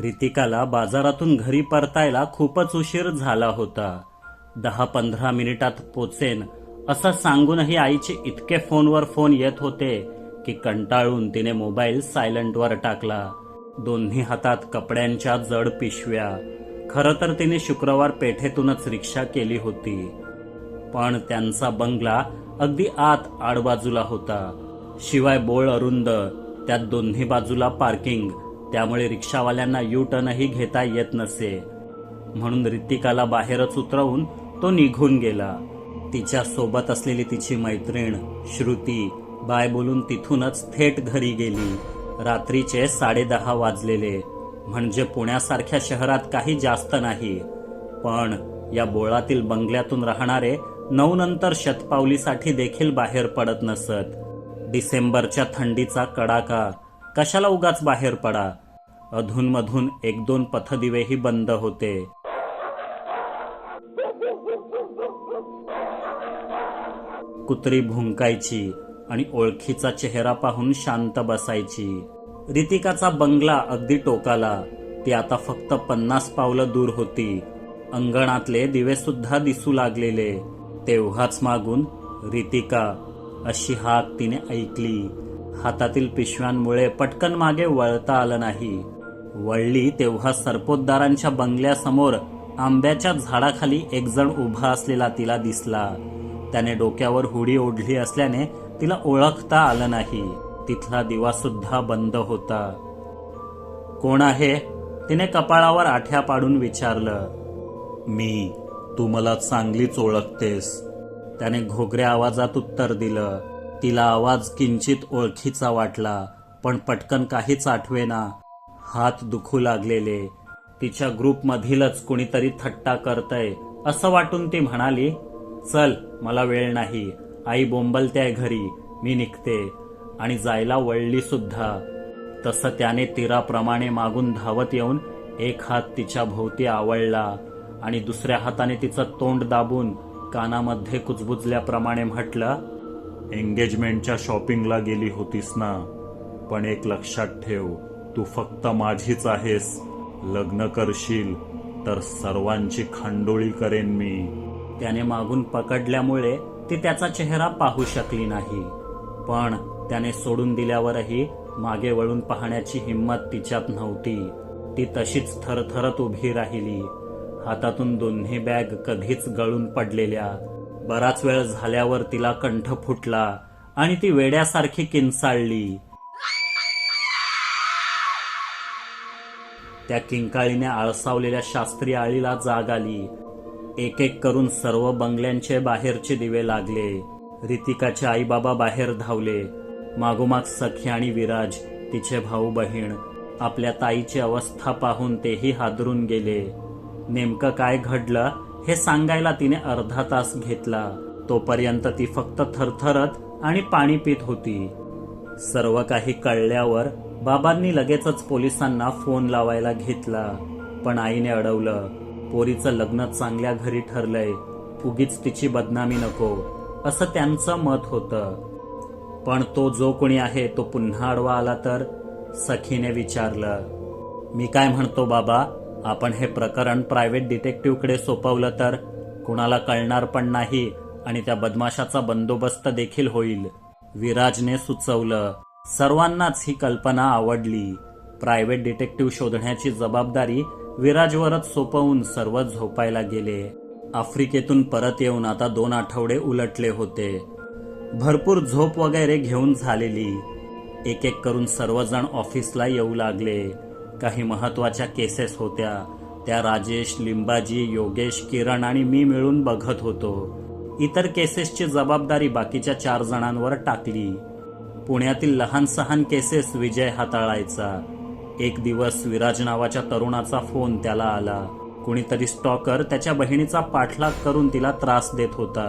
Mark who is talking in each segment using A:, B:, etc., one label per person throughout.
A: रितिकाला बाजारातून घरी परतायला खूपच उशीर झाला होता. दहा पंधरा मिनिटात पोचेन असं सांगूनही आईचे इतके फोनवर फोन येत होते की कंटाळून तिने मोबाईल सायलंटवर टाकला. दोन्ही हातात कपड्यांच्या जड पिशव्या. खरं तर तिने शुक्रवार पेठेतूनच रिक्षा केली होती. पण त्यांचा बंगला अगदी आत आडबाजूला होता. शिवाय बोळ अरुंद त्यात दोन्ही बाजूला पार्किंग त्यामुळे रिक्षावाल्यांना यू टर्नही घेता येत नसे. म्हणून रितिकाला बाहेरच उतरवून तो निघून गेला. तिच्या सोबत असलेली तिची मैत्रीण श्रुती बाय बोलून तिथूनच थेट घरी गेली. रात्रीचे साडेदहा वाजलेले. म्हणजे पुण्यासारख्या शहरात काही जास्त नाही. पण या बोळातील बंगल्यातून राहणारे नऊ नंतर शतपावलीसाठी देखील बाहेर पडत नसत. डिसेंबरच्या थंडीचा कडाका. कशाला उगाच बाहेर पडा? अधूनमधून एक दोन पथदिवेही बंद होते. कुत्री भुंकायची आणि ओळखीचा चेहरा पाहून शांत बसायची. रितिकाचा बंगला अगदी टोकाला ती आता फक्त पन्नास पावलं दूर होती. अंगणातले दिवे सुद्धा दिसू लागलेले. तेव्हाच मागून रितिका अशी हाक तिने ऐकली. हातातील पिशव्यांमुळे पटकन मागे वळता आलं नाही. वळली तेव्हा सरपोतदारांच्या बंगल्यासमोर आंब्याच्या झाडाखाली एक जण उभा असलेला तिला दिसला. त्याने डोक्यावर हुडी ओढली असल्याने तिला ओळखता आलं नाही. तिथला दिवा सुद्धा बंद होता. कोण आहे? तिने कपाळावर आठ्या पाडून विचारलं. मी. तू मला चांगलीच ओळखतेस. त्याने घोगऱ्या आवाजात उत्तर दिलं. तिला आवाज किंचित ओळखीचा वाटला पण पटकन काहीच आठवेना. हात दुखू लागलेले. तिच्या ग्रुपमधीलच कुणीतरी थट्टा करतय असं वाटून ती म्हणाली चल मला वेळ नाही. आई बोंबलते घरी. मी निघते. आणि जायला वळली सुद्धा. तसं त्याने तीराप्रमाणे मागून धावत येऊन एक हात तिच्या भोवती आवळला आणि दुसऱ्या हाताने तिचं तोंड दाबून कानामध्ये कुजबुजल्याप्रमाणे म्हटलं एंगेजमेंटच्या शॉपिंगला गेली होतीस ना? पण एक लक्षात ठेव तू फक्त माझीच आहेस. लग्न करशील तर सर्वांची खांडोळी करेन मी. त्याने मागून पकडल्यामुळे ती त्याचा चेहरा पाहू शकली नाही. पण त्याने सोडून दिल्यावरही मागे वळून पाहण्याची हिंमत तिच्यात नव्हती. ती तशीच थरथरत उभी राहिली. हातातून दोन्ही बॅग कधीच गळून पडलेल्या. बराच वेळ झाल्यावर तिला कंठ फुटला आणि ती वेड्यासारखी किंचाळली त्या किंकाळीने आळसावलेल्या शास्त्री आळीला जाग आली. एक एक करून सर्व बंगल्यांचे बाहेरचे दिवे लागले. रितिकाचे आईबाबा बाहेर धावले. मागोमाग सखी आणि विराज तिचे भाऊ बहीण आपल्या ताईची अवस्था पाहून तेही हादरून गेले. नेमकं काय घडलं हे सांगायला तिने अर्धा तास घेतला. तोपर्यंत ती फक्त थरथरत आणि पाणी पित होती. सर्व काही कळल्यावर बाबांनी लगेचच पोलिसांना फोन लावायला घेतला पण आईने अडवलं. पोरीचं लग्न चांगल्या घरी ठरलंय उगीच तिची बदनामी नको असं त्यांचं मत होतं. पण तो जो कोणी आहे तो पुन्हा अडवा आला तर सखीने विचारलं मी काय म्हणतो बाबा आपण हे प्रकरण प्रायव्हेट डिटेक्टिव्हकडे सोपवलं तर कुणाला कळणार पण नाही आणि त्या बदमाशाचा बंदोबस्त देखील होईल. विराजने सुचवलं सर्वांनाच ही कल्पना आवडली. प्रायव्हेट डिटेक्टिव्ह शोधण्याची जबाबदारी विराजवरच सोपवून सर्व झोपायला गेले. आफ्रिकेतून परत येऊन आता दोन आठवडे उलटले होते. भरपूर झोप वगैरे घेऊन झालेली. एक एक करून सर्वजण ऑफिसला येऊ लागले. काही महत्त्वाच्या केसेस होत्या. त्या राजेश लिंबाजी योगेश किरण आणि मी मिळून बघत होतो. इतर केसेसची जबाबदारी बाकीच्या चार जणांवर टाकली. पुण्यातील लहान सहान केसेस विजय हाताळायचा. एक दिवस विराज नावाच्या तरुणाचा फोन त्याला आला. कुणीतरी स्टॉकर त्याच्या बहिणीचा पाठलाग करून तिला त्रास देत होता.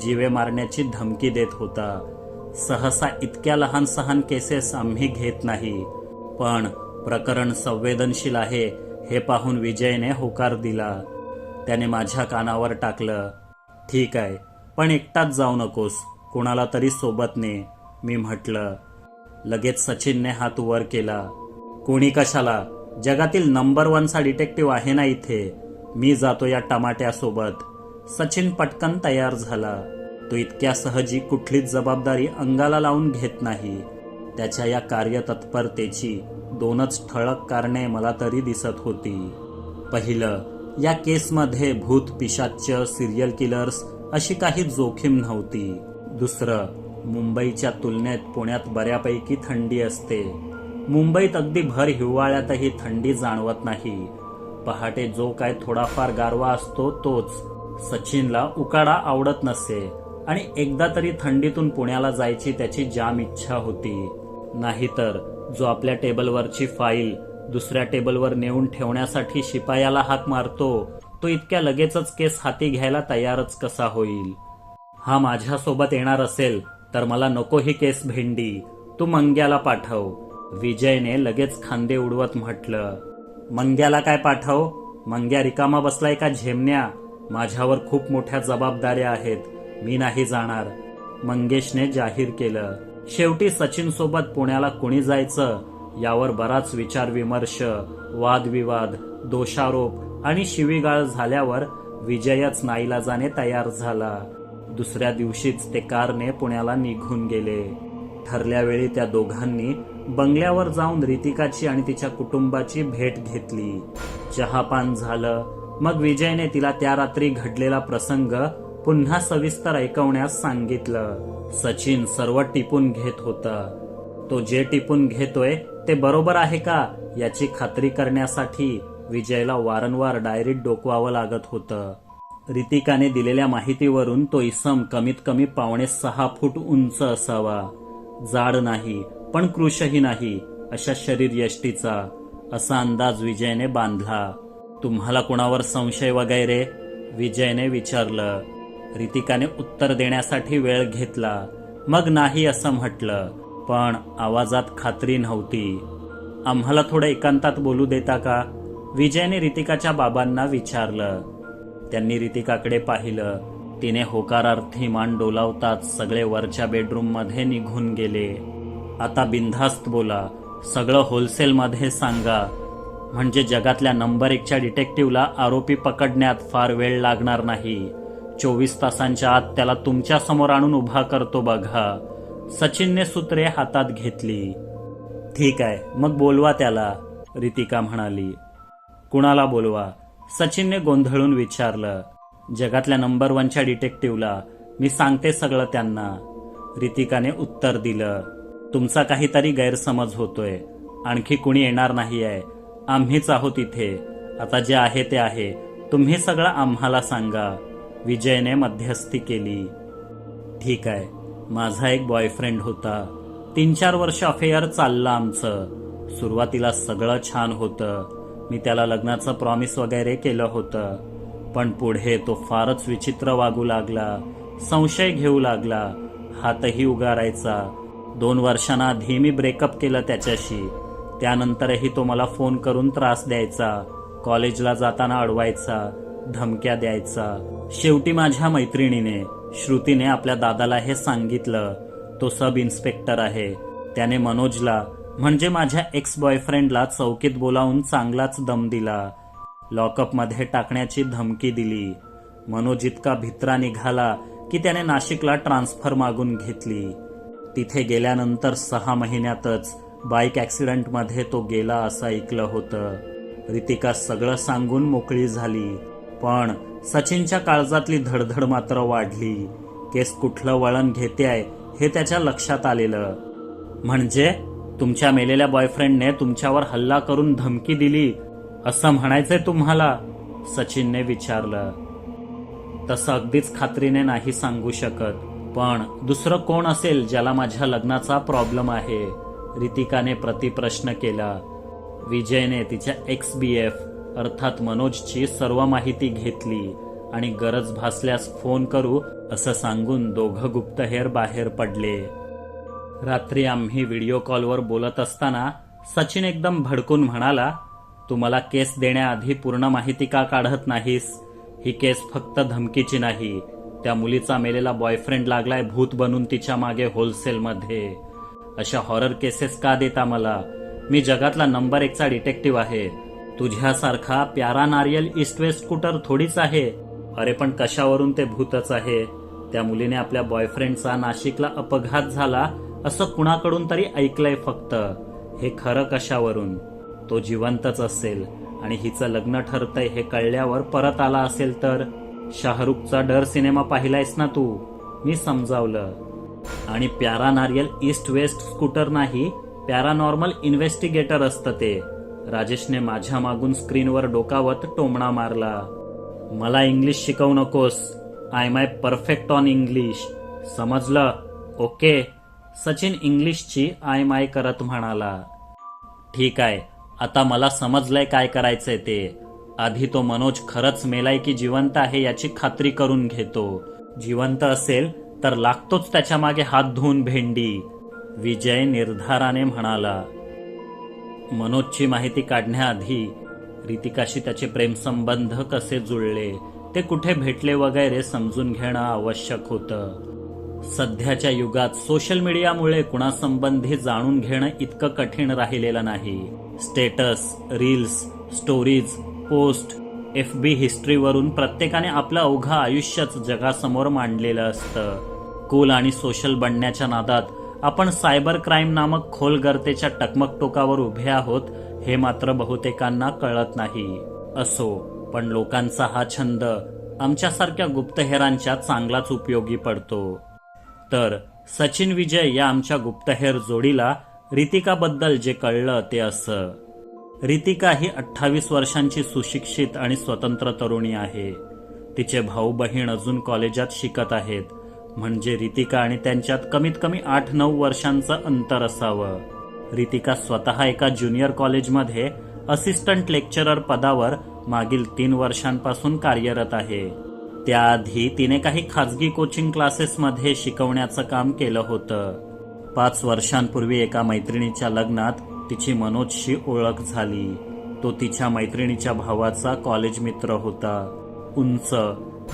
A: जीवे मारण्याची धमकी देत होता. सहसा इतक्या लहान सहान केसेस आम्ही घेत नाही. पण प्रकरण संवेदनशील आहे हे पाहून विजयने होकार दिला. त्याने माझ्या कानावर टाकलं. ठीक आहे पण एकटाच जाऊ नकोस. कुणाला तरी सोबत ने. मी म्हटलं लगेच सचिनने हात वर केला. कोणी कशाला? जगातील नंबर वनचा डिटेक्टिव्ह आहे ना इथे. मी जातो या टमाट्यासोबत. सचिन पटकन तयार झाला. तो इतक्या सहजी कुठलीच जबाबदारी अंगाला लावून घेत नाही. त्याच्या या कार्यतत्परतेची दोनच ठळक कारणे मला तरी दिसत होती. पहिलं या केसमध्ये भूत पिशाच्य सिरियल किलर्स अशी काही जोखीम नव्हती. दुसरं मुंबईच्या तुलनेत पुण्यात बऱ्यापैकी थंडी असते. मुंबईत अगदी भर हिवाळ्यातही थंडी जाणवत नाही. पहाटे जो काय थोडाफार गारवा असतो तोच. सचिनला उकाडा आवडत नसे आणि एकदा तरी थंडीतून पुण्याला जायची त्याची जाम इच्छा होती. नाहीतर जो आपल्या टेबलवरची फाईल दुसऱ्या टेबलवर नेऊन ठेवण्यासाठी शिपायाला हाक मारतो तो इतक्या लगेचच केस हाती घ्यायला तयारच कसा होईल? हा माझ्यासोबत येणार असेल तर मला नको ही केस भेंडी. तू मंग्याला पाठव. विजयने लगेच खांदे उडवत म्हटलं मंग्याला काय पाठव? मंग्या रिकामा बसलाय का झेमण्या? माझ्यावर खूप मोठ्या जबाबदाऱ्या आहेत. मी नाही जाणार. मंगेशने जाहीर केलं शेवटी सचिन सोबत पुण्याला कुणी जायचं? यावर बराच विचार विमर्श वादविवाद दोषारोप आणि शिवीगाळ झाल्यावर विजयच नाईलाजाने तयार झाला. दुसऱ्या दिवशीच ते कारने पुण्याला निघून गेले. ठरल्या वेळी त्या दोघांनी बंगल्यावर जाऊन रितिकाची आणि तिच्या कुटुंबाची भेट घेतली. चहापान झालं. मग विजयने तिला त्या रात्री घडलेला प्रसंग पुन्हा सविस्तर ऐकवण्यास सांगितलं. सचिन सर्व टिपून घेत होता. तो जे टिपून घेतोय ते बरोबर आहे का याची खात्री करण्यासाठी विजयला वारंवार डायरीत डोकवावं लागत होतं. रितिकाने दिलेल्या माहितीवरून तो इसम कमीत कमी पावणे सहा फूट उंच असावा. जाड नाही पण कृशही नाही अशा शरीर यष्टीचा असा अंदाज विजयने बांधला. तुम्हाला कुणावर संशय वगैरे? विजयने विचारलं. रितिकाने उत्तर देण्यासाठी वेळ घेतला. मग नाही असं म्हटलं पण आवाजात खात्री नव्हती. आम्हाला थोडं एकांतात बोलू देता का? विजयने रितिकाच्या बाबांना विचारलं. त्यांनी रितिकाकडे पाहिलं. तिने होकारार्थी मान डोलावताच सगळे वरच्या बेडरूममध्ये निघून गेले. आता बिनधास्त बोला. सगळं होलसेलमध्ये सांगा. म्हणजे जगातल्या नंबर एकच्या डिटेक्टिव्हला आरोपी पकडण्यात फार वेळ लागणार नाही. चोवीस तासांच्या आत त्याला तुमच्यासमोर आणून उभा करतो बघा. सचिनने सूत्रे हातात घेतली. ठीक आहे मग बोलवा त्याला रितिका म्हणाली. कुणाला बोलवा? सचिनने गोंधळून विचारलं जगातल्या नंबर वनच्या डिटेक्टिव्हला मी सांगते सगळं त्यांना. रितिकाने उत्तर दिलं तुमचा काहीतरी गैरसमज होतोय. आणखी कुणी येणार नाही आहे आम्हीच आहोत इथे. आता जे आहे ते आहे. तुम्ही सगळं आम्हाला सांगा. विजयने मध्यस्थी केली. ठीक आहे. माझा एक बॉयफ्रेंड होता. तीन चार वर्ष अफेअर चाललं आमचं. सुरुवातीला सगळं छान होतं. मी त्याला लग्नाचं प्रॉमिस वगैरे केलं होतं. पण पुढे तो फारच विचित्र वागू लागला संशय घेऊ लागला हातही उगारायचा. दोन वर्षांआधी मी ब्रेकअप केलं त्याच्याशी. त्यानंतरही तो मला फोन करून त्रास द्यायचा कॉलेजला जाताना अडवायचा धमक्या द्यायचा. शेवटी माझ्या मैत्रिणीने श्रुतीने आपल्या दादाला हे सांगितलं तो सब इन्स्पेक्टर आहे. त्याने मनोजला म्हणजे माझ्या एक्स बॉयफ्रेंडला चौकीत बोलावून चांगलाच दम दिला. लॉकअपमध्ये टाकण्याची धमकी दिली. मनोज इतका भित्रा निघाला की त्याने नाशिकला ट्रान्सफर मागून घेतली. तिथे गेल्यानंतर सहा महिन्यातच बाईक ॲक्सिडेंटमध्ये तो गेला असं ऐकलं होतं. रितिका सगळं सांगून मोकळी झाली पण सचिनच्या काळजातली धडधड मात्र वाढली. केस कुठलं वळण घेते आहे हे त्याच्या लक्षात आलेलं. म्हणजे? तुमच्या मेलेल्या बॉयफ्रेंडने तुमच्यावर हल्ला करून धमकी दिली असं म्हणायचंय तुम्हाला? सचिनने विचारलं. तसं अगदीच खात्रीने नाही सांगू शकत पण दुसरं कोण असेल ज्याला माझ्या लग्नाचा प्रॉब्लेम आहे? रितिकाने प्रतिप्रश्न केला. विजयने तिच्या एक्स बी एफ अर्थात मनोजची सर्व माहिती घेतली आणि गरज भासल्यास फोन करू असं सांगून दोघं गुप्तहेर बाहेर पडले. रात्री आम्ही व्हिडिओ कॉलवर बोलत असताना सचिन एकदम भडकून म्हणाला तू मला केस देण्याआधी पूर्ण माहिती का काढत नाहीस? ही केस फक्त धमकीची नाही. त्या मुलीचा मेलेला बॉयफ्रेंड लागलाय भूत बनून तिच्यामागे होलसेलमध्ये अशा हॉरर केसेस का देता मला? मी जगातला नंबर एकचा डिटेक्टिव्ह आहे. तुझ्यासारखा प्यारा नारियल ईस्ट वेस्ट स्कूटर थोडीच आहे. अरे पण कशावरून ते भूतच आहे? त्या मुलीने आपल्या बॉयफ्रेंडचा नाशिकला अपघात झाला असं कुणाकडून तरी ऐकलंय फक्त. हे खरं कशावरून? तो जिवंतच असेल आणि हिचं लग्न ठरतंय हे कळल्यावर परत आला असेल तर? शाहरुखचा डर सिनेमा पाहिलायस ना तू? मी समजावलं. आणि प्यारा नारियल ईस्ट वेस्ट स्कूटर नाही पॅरानॉर्मल इन्व्हेस्टिगेटर असतं ते. राजेशने माझ्या मागून स्क्रीनवर डोकावत टोमणा मारला. मला इंग्लिश शिकवू नकोस. I my perfect on English. समजलं? ओके. सचिन इंग्लिशची आय माय करत म्हणाला ठीक आहे आता मला समजलंय काय करायचंय ते. आधी तो मनोज खरंच मेलाय की जिवंत आहे याची खात्री करून घेतो. जिवंत असेल तर लागतोच त्याच्यामागे हात धुवून भेंडी. विजय निर्धाराने म्हणाला मनोजची माहिती काढण्याआधी रितिकाशी त्याचे प्रेमसंबंध कसे जुळले ते कुठे भेटले वगैरे समजून घेणं आवश्यक होतं. सध्याच्या युगात सोशल मीडियामुळे कुणासंबंधी जाणून घेणं इतकं कठीण राहिलेलं नाही. Status reels stories post F B हिस्ट्रीवरून प्रत्येकाने आपलं अवघं आयुष्यच जगासमोर मांडलेलं असतं. कूल आणि सोशल बनण्याच्या नादात आपण सायबर क्राईम नामक खोल गर्तेच्या टकमक टोकावर उभे आहोत हे मात्र बहुतेकांना कळत नाही. असो पण लोकांचा हा छंद आमच्यासारख्या गुप्तहेरांच्या चांगलाच उपयोगी पडतो. तर सचिन विजय या आमच्या गुप्तहेर जोडीला रितिकाबद्दल जे कळलं ते असं. रितिका ही अठ्ठावीस वर्षांची सुशिक्षित आणि स्वतंत्र तरुणी आहे. तिचे भाऊ बहीण अजून कॉलेजात शिकत आहेत. म्हणजे रितिका आणि त्यांच्यात कमीत कमी आठ नऊ वर्षांचं अंतर असावं. रितिका स्वतः एका ज्युनियर कॉलेजमध्ये असिस्टंट लेक्चरर पदावर मागील तीन वर्षांपासून कार्यरत आहे. त्याआधी तिने काही खाजगी कोचिंग क्लासेसमध्ये शिकवण्याचं काम केलं होतं. पाच वर्षांपूर्वी एका मैत्रिणीच्या लग्नात तिची मनोजशी ओळख झाली. तो तिच्या मैत्रिणीच्या भावाचा कॉलेज मित्र होता. उंच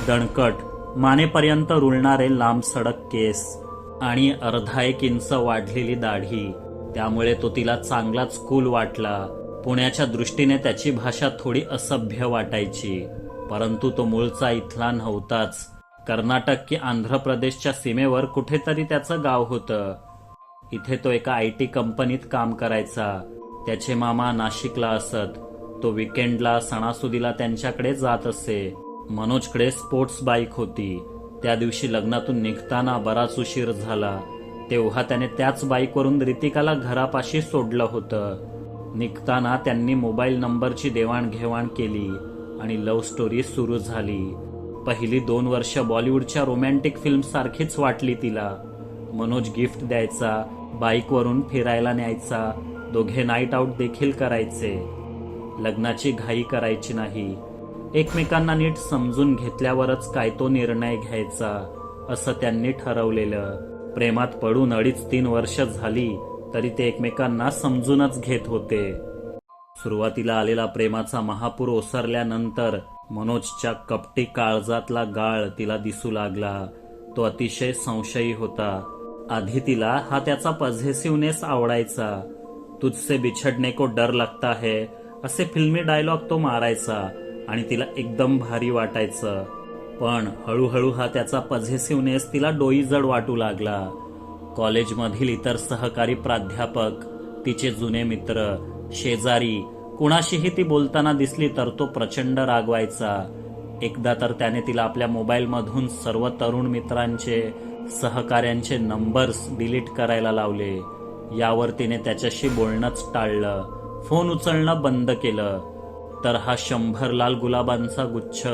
A: दणकट मानेपर्यंत रुळणारे लांब सडक केस आणि अर्धा एक इंच वाढलेली दाढी. त्यामुळे तो तिला चांगलाच कूल वाटला. पुण्याच्या दृष्टीने त्याची भाषा थोडी असभ्य वाटायची. परंतु तो मूळचा इथला नव्हताच. कर्नाटक की आंध्र प्रदेशच्या सीमेवर कुठेतरी त्याचं गाव होतं. इथे तो एका आय टी कंपनीत काम करायचा. त्याचे मामा नाशिकला असत. तो विकेंडला सणासुदीला त्यांच्याकडे जात असे. मनोजकडे स्पोर्ट्स बाईक होती. त्या दिवशी लग्नातून निघताना बराच उशीर झाला. तेव्हा त्याने त्याच बाईकवरून रितिकाला घरापाशी सोडलं होतं. निघताना त्यांनी मोबाईल नंबरची देवाणघेवाण केली. आणि लव्ह स्टोरी सुरू झाली. पहिली दोन वर्ष बॉलिवूडच्या रोमॅन्टिक फिल्म सारखीच वाटली तिला. मनोज गिफ्ट द्यायचा बाईकवरून फिरायला न्यायचा दोघे नाईट आऊट देखील करायचे. लग्नाची घाई करायची नाही. एकमेकांना नीट समजून घेतल्यावरच काय तो निर्णय घ्यायचा असं त्यांनी ठरवलेलं. प्रेमात पडून अडीच तीन वर्ष झाली तरी ते एकमेकांना समजूनच घेत होते. सुरुवातीला आलेला प्रेमाचा महापूर ओसरल्यानंतर मनोजच्या कपटी काळजातला गाळ तिला दिसू लागला. तो अतिशय संशयी होता. आधी तिला हा त्याचा पझेसिव्हनेस आवडायचा. तुझसे बिछडणे को डर लगता है असे फिल्मी डायलॉग तो मारायचा आणि तिला एकदम भारी वाटायचं. पण हळूहळू हा त्याचा पझेसिव्हनेस तिला डोईजड वाटू लागला. कॉलेजमधील इतर सहकारी प्राध्यापक तिचे जुने मित्र शेजारी. कुणाशीही ती बोलताना दिसली तर तो प्रचंड रागवायचा. एकदा तर त्याने तिला आपल्या मोबाईलमधून सर्व तरुण मित्रांचे सहकाऱ्यांचे नंबर्स डिलीट करायला लावले. यावर तिने त्याच्याशी बोलणंच टाळलं. फोन उचलणं बंद केलं. तर हा शंभर लाल गुलाबांचा गुच्छ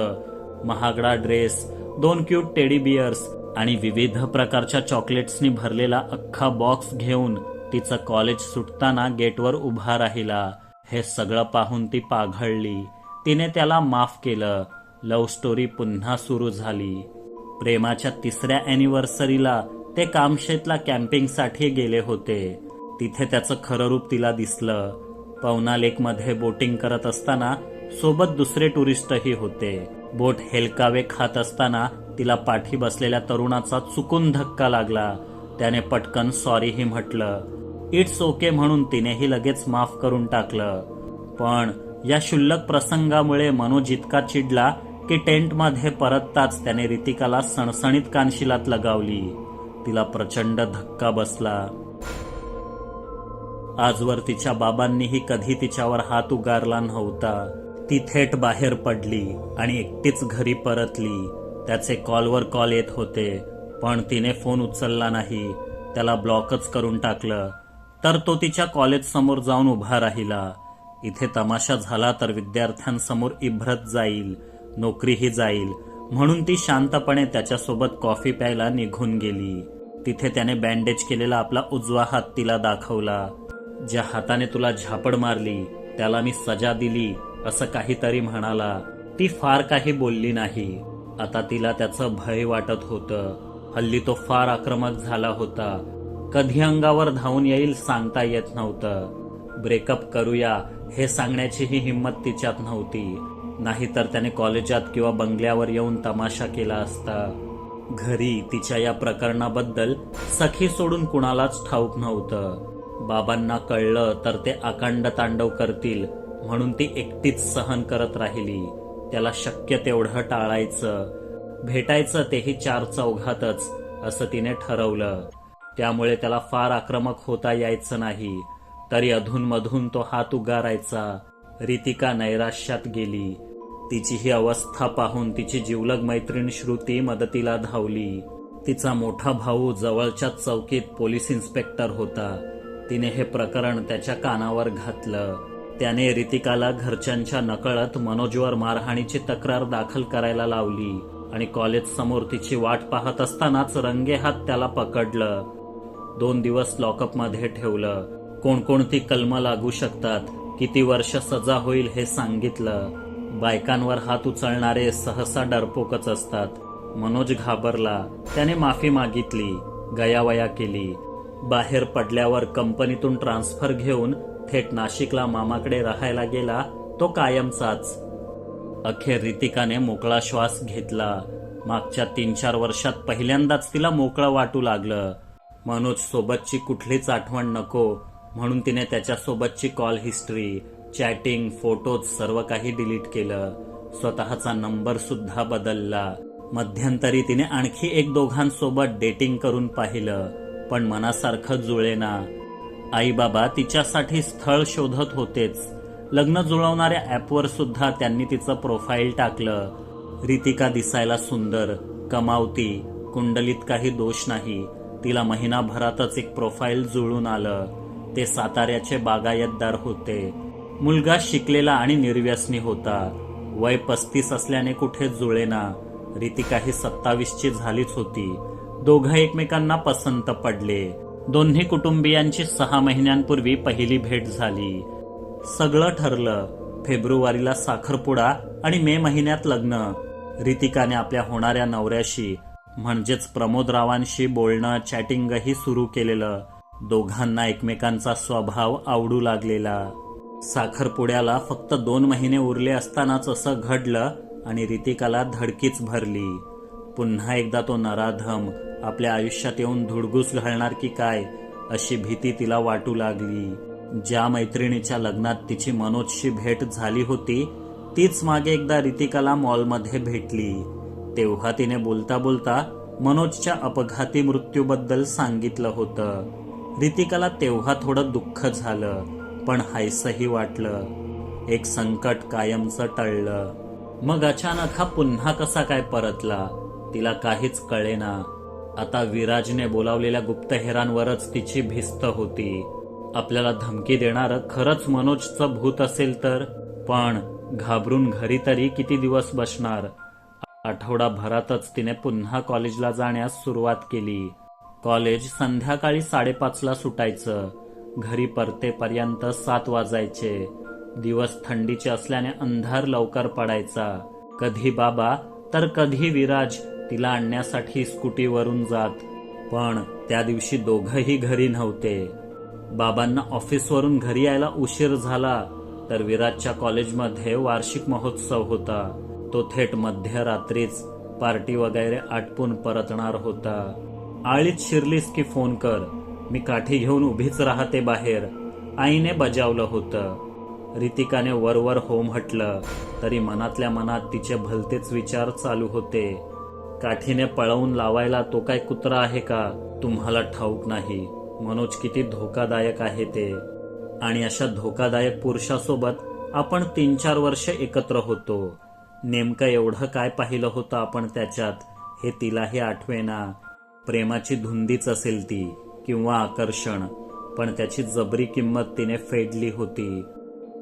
A: महागडा ड्रेस दोन क्यूट टेडी बियर्स आणि विविध प्रकारच्या चॉकलेट्सनी भरलेला अख्खा बॉक्स घेऊन तिचं कॉलेज सुटताना गेटवर उभा राहिला. हे सगळं पाहून ती पाघळली. तिने त्याला माफ केलं. लव्ह स्टोरी पुन्हा सुरू झाली. प्रेमाच्या तिसऱ्या अॅनिव्हर्सरीला ते कामशेतला कॅम्पिंगसाठी गेले होते. तिथे त्याचं खरं रूप तिला दिसलं. पवना लेकमध्ये बोटिंग करत असताना सोबत दुसरे टुरिस्टही होते. बोट हेलकावे खात असताना तिला पाठी बसलेल्या तरुणाचा चुकून धक्का लागला. त्याने पटकन सॉरीही म्हटलं. इट्स ओके म्हणून तिनेही लगेच माफ करून टाकलं. पण या क्षुल्लक प्रसंगामुळे मनोज इतका चिडला की टेंटमध्ये परतताच त्याने रितिकाला सणसणीत कानशिलात लगावली. तिला प्रचंड धक्का बसला. आजवर तिच्या बाबांनीही कधी तिच्यावर हात उगारला नव्हता. ती थेट बाहेर पडली आणि एकटीच घरी परतली. त्याचे कॉलवर कॉल येत होते पण तिने फोन उचलला नाही. त्याला ब्लॉकच करून टाकलं. तर तो तिच्या कॉलेजसमोर जाऊन उभा राहिला. इथे तमाशा झाला तर विद्यार्थ्यांसमोर इभ्रत जाईल नोकरीही जाईल. म्हणून ती शांतपणे त्याच्यासोबत कॉफी प्यायला निघून गेली. तिथे त्याने बँडेज केलेला आपला उजवा हात तिला दाखवला. ज्या हाताने तुला झापड मारली त्याला मी सजा दिली असं काहीतरी म्हणाला. ती फार काही बोलली नाही. आता तिला त्याचं भय वाटत होतं. हल्ली तो फार आक्रमक झाला होता. कधी अंगावर धावून येईल सांगता येत नव्हतं. ब्रेकअप करूया हे सांगण्याचीही हिंमत तिच्यात नव्हती. नाहीतर त्याने कॉलेजात किंवा बंगल्यावर येऊन तमाशा केला असता. घरी तिच्या या प्रकरणाबद्दल सखी सोडून कुणालाच ठाऊक नव्हतं. बाबांना कळलं तर ते अकांड तांडव करतील म्हणून ती एकटीच सहन करत राहिली. त्याला शक्य तेवढं टाळायचं. भेटायचं तेही चार चौघातच असं तिने ठरवलं. त्यामुळे त्याला फार आक्रमक होता यायचं नाही. तरी अधूनमधून तो हात उगारायचा. रितिका नैराश्यात गेली. तिची ही अवस्था पाहून तिची जिवलग मैत्रीण श्रुती मदतीला धावली. तिचा मोठा भाऊ जवळच्या चौकीत पोलीस इन्स्पेक्टर होता. तिने हे प्रकरण त्याच्या कानावर घातलं. त्याने रितिकाला घरच्यांच्या नकळत मनोजवर मारहाणीची तक्रार दाखल करायला लावली आणि कॉलेज समोर तिची वाट पाहत असतानाच रंगेहात त्याला पकडलं. दोन दिवस लॉकअपमध्ये ठेवलं. कोणकोणती कलम लागू शकतात? किती वर्ष सजा होईल हे सांगितलं. बायकांवर हात उचलणारे सहसा डरपोकच असतात. मनोज घाबरला. त्याने माफी मागितली. गयावया केली. बाहेर पडल्यावर कंपनीतून ट्रान्सफर घेऊन थेट नाशिकला मामाकडे राहायला गेला. तो कायमचाच. अखेर रितिकाने मोकळा श्वास घेतला. मागच्या तीन चार वर्षात पहिल्यांदाच तिला मोकळं वाटू लागलं. मनोज सोबतची कुठलीच आठवण नको म्हणून तिने त्याच्यासोबतची कॉल हिस्ट्री चॅटिंग फोटोज सर्व काही डिलीट केलं. स्वतःचा नंबर सुद्धा बदलला. मध्यंतरी तिने आणखी एक दोघांसोबत डेटिंग करून पाहिलं पण मनासारखं जुळेना. आई बाबा तिच्यासाठी स्थळ शोधत होतेच. लग्न जुळवणाऱ्या ॲपवर सुद्धा त्यांनी तिचं प्रोफाईल टाकलं. रितिका दिसायला सुंदर कमावती कुंडलीत काही दोष नाही. तिला महिनाभरातच एक प्रोफाईल जुळून आलं. ते साताऱ्याचे बागायतदार होते. मुलगा शिकलेला आणि निर्व्यसनी होता. वय पस्तीस असल्याने कुठे जुळेना. रितिका ही सत्तावीसची झालीच होती. दोघं एकमेकांना पसंत पडले. दोन्ही कुटुंबियांची सहा महिन्यांपूर्वी पहिली भेट झाली. सगळं ठरलं. फेब्रुवारीला साखरपुडा आणि मे महिन्यात लग्न. रितिकाने आपल्या होणाऱ्या नवऱ्याशी म्हणजेच प्रमोदरावांशी बोलणं चॅटिंगही सुरू केलेलं. दोघांना एकमेकांचा स्वभाव आवडू लागलेला. साखरपुड्याला फक्त दोन महिने उरले असतानाच असं घडलं आणि रितिकाला धडकीच भरली. पुन्हा एकदा तो नराधम आपल्या आयुष्यात येऊन धुडगूस घालणार की काय अशी भीती तिला वाटू लागली. ज्या मैत्रिणीच्या लग्नात तिची मनोजशी भेट झाली होती तीच मागे एकदा रितिकाला मॉलमध्ये भेटली. तेव्हा तिने बोलता बोलता मनोजच्या अपघाती मृत्यूबद्दल सांगितलं होतं. रितिकाला तेव्हा थोडं दुःख झालं पण हायसही वाटलं. एक संकट कायमचं टळलं. मग अचानक हा पुन्हा कसा काय परतला तिला काहीच कळेना. आता विराजने बोलावलेल्या गुप्तहेरांवरच तिची भिस्त होती. आपल्याला धमकी देणारं खरंच मनोजचं भूत असेल तर? पण घाबरून घरी तरी किती दिवस बसणार? आठवडाभरातच तिने पुन्हा कॉलेजला जाण्यास सुरुवात केली. कॉलेज संध्याकाळी साडेपाचला सुटायचं. घरी परतेपर्यंत सात वाजायचे. दिवस थंडीचे असल्याने अंधार लवकर पडायचा. कधी बाबा तर कधी विराज तिला आणण्यासाठी स्कूटीवरून जात. पण त्या दिवशी दोघही घरी नव्हते. बाबांना ऑफिसवरून घरी यायला उशीर झाला तर विराजच्या कॉलेजमध्ये वार्षिक महोत्सव होता. तो थेट मध्यरात्रीच पार्टी वगैरे आटपून परतणार होता. आळीत शिरलीस की फोन कर. मी काठी घेऊन उभीच राहते बाहेर. आईने बजावलं होतं. रितिकाने वरवर हो म्हटलं तरी मनातल्या मनात तिचे भलतेच विचार चालू होते. काठीने पळवून लावायला तो काय कुत्रा आहे का? तुम्हाला ठाऊक नाही. मनोज किती धोकादायक आहे ते. आणि अशा धोकादायक पुरुषासोबत आपण तीन चार वर्ष एकत्र होतो. नेमकं एवढं काय पाहिलं होतं आपण त्याच्यात हे तिलाही आठवेना. प्रेमाची धुंदीच असेल ती किंवा आकर्षण पण त्याची जबरी किंमत तिने फेडली होती.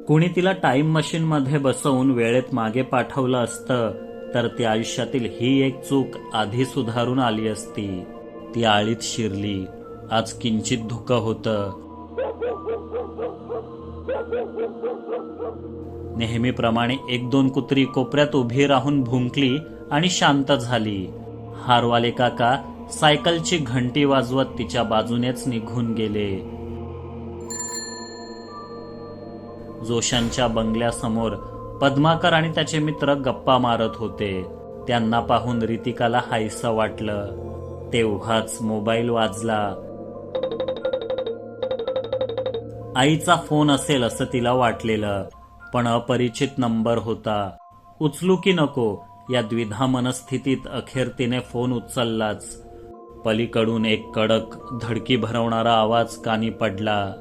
A: कुणी तिला टाईम मशीन मध्ये बसवून वेळेत मागे पाठवलं असतं तर ती आयुष्यातील ही एक चूक आधी सुधारून आली असती. ती आळीत शिरली आज किंचित धुकं होतं नेहमीप्रमाणे एक दोन कुत्री कोपऱ्यात उभी राहून भुंकली आणि शांत झाली. हारवाले काका सायकलची घंटी वाजवत तिच्या बाजूनेच निघून गेले. जोशांच्या बंगल्यासमोर पद्माकर आणि त्याचे मित्र गप्पा मारत होते. त्यांना पाहून रितिकाला हायसं वाटलं. तेव्हाच मोबाईल वाजला. आईचा फोन असेल असं तिला वाटलेलं. पण अपरिचित नंबर होता. उचलू की नको या द्विधा मनस्थितीत अखेर तिने फोन उचललाच. पलीकडून एक कडक धडकी भरवणारा आवाज कानी पडला.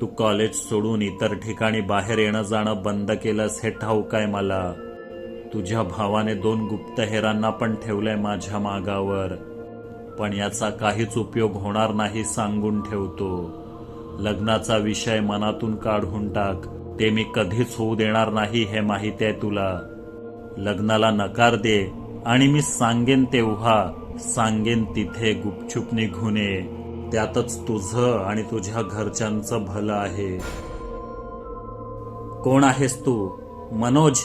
A: तू कॉलेज सोडून इतर ठिकाणी बाहेर येणं जाणं बंद केलंस हे ठाऊक आहे मला. तुझ्या भावाने दोन गुप्तहेरांना पण ठेवलंय माझ्या मागावर. पण याचा काहीच उपयोग होणार नाही सांगून ठेवतो. लग्नाचा विषय मनातून काढून टाक. ते मी कधीच होऊ देणार नाही हे माहिती आहे तुला. लग्नाला नकार दे आणि मी सांगेन तेव्हा सांगेन तिथे गुपचूप निघून. ये त्यातच तुझं आणि तुझ्या घरच्यांचं भलं आहे. कोण आहेस तू? मनोज?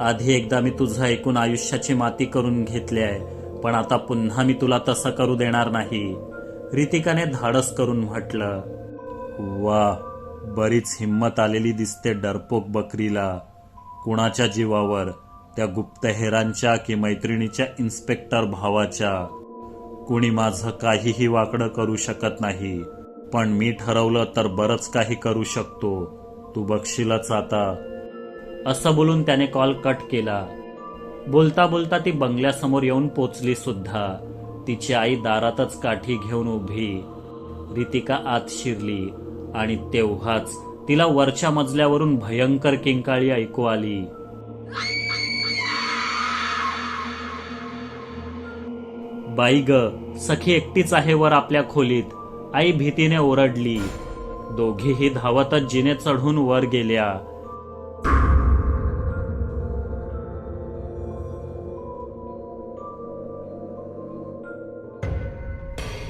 A: आधी एकदा मी तुझं ऐकून आयुष्याची माती करून घेतली आहे पण आता पुन्हा मी तुला तसं करू देणार नाही. रितिकाने धाडस करून म्हटलं वा बरीच हिंमत आलेली दिसते डरपोक बकरीला. कुणाच्या जीवावर? त्या गुप्तहेरांच्या की मैत्रिणीच्या इन्स्पेक्टर भावाच्या? कुणी माझं काहीही वाकडं करू शकत नाही. पण मी ठरवलं तर बरंच काही करू शकतो. तू बघशीलच आता. असं बोलून त्याने कॉल कट केला. बोलता बोलता ती बंगल्यासमोर येऊन पोचली सुद्धा. तिची आई दारातच काठी घेऊन उभी. रितिका आत शिरली. आणि तेव्हाच तिला वरच्या मजल्यावरून भयंकर किंकाळी ऐकू आली. बाई ग सखी एकटीच आहे वर आपल्या खोलीत. आई भीतीने ओरडली. दोघीही धावतच जिने चढून वर गेल्या.